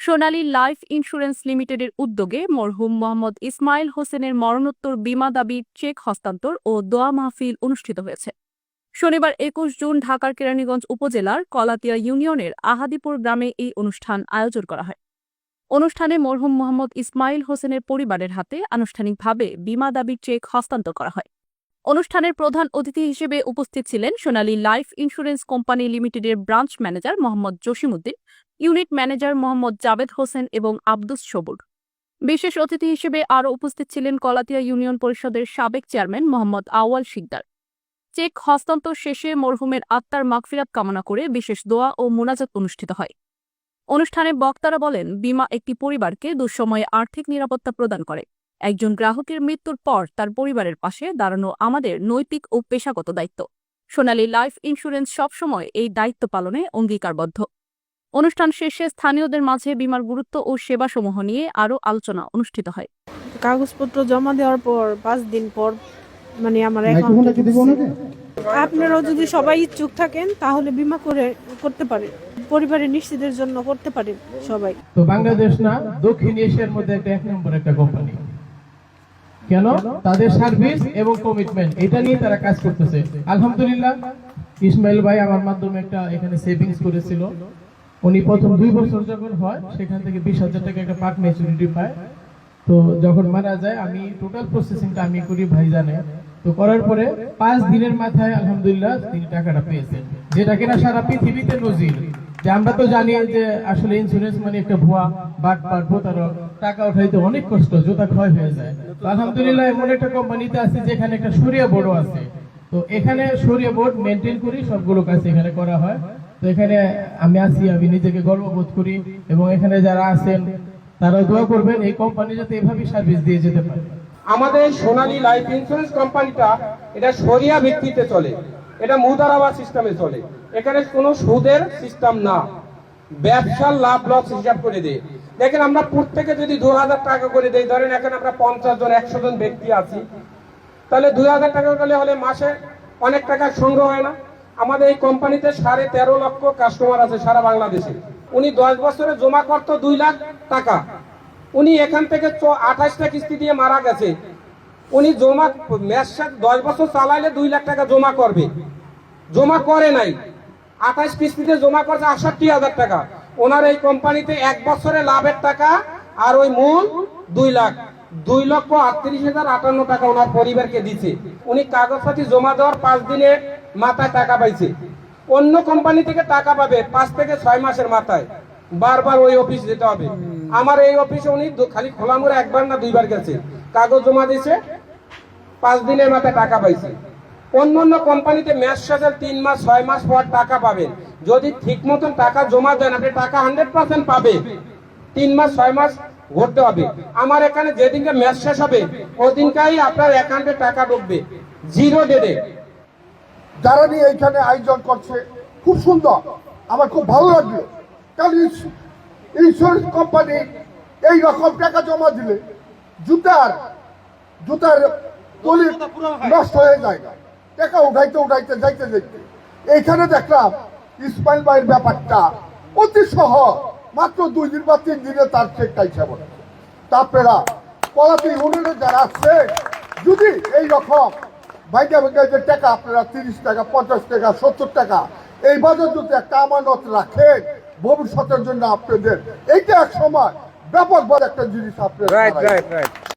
সোনালী life insurance লিমিটেডের উদ্যোগে মরহুম মোহাম্মদ ইসমাইল হোসেনের মরণোত্তর বিমা দাবির চেক হস্তান্তর ও দোয়া মাহফিল অনুষ্ঠিত হয়েছে। শনিবার একুশ জুন ঢাকার কেরানীগঞ্জ উপজেলার কলাতিয়া ইউনিয়নের আহাদিপুর গ্রামে এই অনুষ্ঠান আয়োজন করা হয়। অনুষ্ঠানে মরহুম মোহাম্মদ ইসমাইল হোসেনের পরিবারের হাতে আনুষ্ঠানিকভাবে বীমা দাবির চেক হস্তান্তর করা হয়। অনুষ্ঠানের প্রধান অতিথি হিসেবে উপস্থিত ছিলেন সোনালী লাইফ ইন্স্যুরেন্স কোম্পানি লিমিটেডের branch manager Mohammad Jasimuddin unit manager Mohammad Jabed Hossain এবং আব্দুস সবুর। বিশেষ অতিথি হিসেবে আরও উপস্থিত ছিলেন কলাতিয়া ইউনিয়ন পরিষদের সাবেক চেয়ারম্যান মোহাম্মদ আওয়াল শিকদার। চেক হস্তান্তর শেষে মরহুমের আত্মার মাগফিরাত কামনা করে বিশেষ দোয়া ও মোনাজাত অনুষ্ঠিত হয়। অনুষ্ঠানে বক্তারা বলেন, বীমা একটি পরিবারকে দুঃসময়ে আর্থিক নিরাপত্তা প্রদান করে। একজন গ্রাহকের মৃত্যুর পর তার পরিবারের পাশে দাঁড়ানো আমাদের নৈতিক ও পেশাগত দায়িত্ব। সোনালী লাইফ ইন্স্যুরেন্স সবসময় এই দায়িত্ব পালনে অঙ্গীকারবদ্ধ। অনুষ্ঠান শেষে স্থানীয়দের মাঝে বীমার গুরুত্ব ও সেবাসমূহ নিয়ে আরও আলোচনা অনুষ্ঠিত হয়। কাগজপত্র জমা দেওয়ার পর পাঁচ দিন পর মানে আমার আপনারাও যদি সবাই ইচ্ছুক থাকেন তাহলে বীমা করে করতে পারেন। পরিবারের নিশ্চিতের জন্য করতে পারেন সবাই। তো বাংলাদেশ না দক্ষিণ এশিয়ার মধ্যে একটা এক নম্বর একটা কোম্পানি কেন? তাদের সার্ভিস এবং কমিটমেন্ট এটা নিয়ে তারা কাজ করতেছে। আলহামদুলিল্লাহ ইসমাইল ভাই আমার মাধ্যমে একটা এখানে সেভিংস করেছিল। উনি প্রথম দুই বছর যখন হয়, সেখান থেকে বিশ হাজার টাকা একটা পার্ট ম্যাচুরিটি পায়। তো যখন মারা যায়, আমি টোটাল প্রসেসিংটা আমি করি ভাই জানে তো করার পরে পাঁচ দিনের মাথায় আলহামদুলিল্লাহ তিনি টাকাটা পেয়েছেন। যেটা কিনা সারা পৃথিবীতে নজির। যে আমরা তো জানি যে আসলে ইন্স্যুরেন্স মানে একটা ভুয়া, বাট পাট প্রতারক, টাকা উঠাইতে অনেক কষ্ট, জোতা ক্ষয় হয়ে যায়। তো আলহামদুলিল্লাহ এমন একটা কোম্পানিতে আছে যেখানে একটা সরিয়া বোর্ডও আছে। তো এখানে সরিয়া বোর্ড মেনটেন করি, সবগুলো কাজ এখানে করা হয়। তো এখানে আমি আছি, আমি নিজেকে গর্ববোধ করি এবং এখানে যারা আছেন তারা দোয়া করবেন এই কোম্পানি যাতে এভাবেই সার্ভিস দিয়ে যেতে পারে। আমাদের সোনালী লাইফ ইন্স্যুরেন্স কোম্পানিটা এটা সরিয়া ভিত্তিতে চলে, এটা মুদারাবা সিস্টেমে চলে। এখানে কোনো সুদের সিস্টেম না। ব্যবসার লাভ লস হিসাব করে দেয়। দেখেন আমরা প্রত্যেকে যদি দু হাজার টাকা করে দেই, ধরেন এখন আমরা পঞ্চাশ জন, একশো জন ব্যক্তি আছি, তাহলে দুই হাজার টাকা করলে হলে মাসে অনেক টাকা সংগ্রহ হয় না? আমাদের এই কোম্পানিতে সাড়ে তেরো লক্ষ কাস্টমার আছে সারা বাংলাদেশে। উনি দশ বছরে জমা করতো দুই লাখ টাকা। উনি এখান থেকে আঠাশটা কিস্তি দিয়ে মারা গেছে। উনি জমা ম্যাচ দশ বছর চালাইলে দুই লাখ টাকা জমা করবে। জমা করে নাই। আঠাশ কিস্তিতে জমা করছে আষট্টি হাজার টাকা। ওনার এই কোম্পানিতে এক বছরে লাভের টাকা আর ওই মূল দুই লাখ। দুই লক্ষ আটত্রিশ হাজার আটান্ন টাকা ওনার পরিবারকে দিচ্ছে উনি কাগজপাতি জমা দেওয়ার পাঁচ দিনে মাথায় টাকা পাইছে। অন্য কোম্পানি থেকে টাকা পাবে পাঁচ থেকে ছয় মাসের মাথায়। বারবার ওই অফিস যেতে হবে। আমার এই অফিসে উনি খালি খোলা মোড়ে একবার না দুইবার গেছে। কাগজ জমা দিয়েছে, পাঁচ দিনের মাথায় টাকা পাইছে। অন্য অন্য কোম্পানিতে ম্যাচ সাজাল তিন মাস, ছয় মাস পর টাকা পাবেন। যদি ঠিক মতন টাকা জমা দেন, আপনি টাকা হান্ড্রেড পার্সেন্ট পাবে তিন মাস, ছয় মাস ঘুরতে হবে। আমার এখানে যেদিনকে ম্যাচ শেষ হবে, ওদিনকাই আপনার অ্যাকাউন্টে টাকা ঢুকবে। জিরো ডেটে। যারা নিয়ে এইখানে আয়োজন করছে, খুব সুন্দর। আমার খুব ভালো লাগল। কারণ ইন্স্যুরেন্স কোম্পানি এই রকম টাকা জমা দিলে জুতার জুতার তলি নষ্ট হয়ে যায় টাকা উঠাইতে উঠাইতে, যাইতে যাইতে। এইখানে দেখলাম ইসমাইল ভাইয়ের ব্যাপারটা অতি সহজ। মাত্র দুই দিন বা তিন দিনে তার চেকটা হিসাব হচ্ছে। তা আপনারা পলাতি ইউনিয়নে যারা আছে, যদি এই রকম ভাইটা ভাইটা যে টাকা আপনারা তিরিশ টাকা পঞ্চাশ টাকা সত্তর টাকা এই বাজার যদি একটা আমানত রাখেন ভবিষ্যতের জন্য আপনাদের এইটা এক সময় ব্যাপক বড় একটা জিনিস আপনারা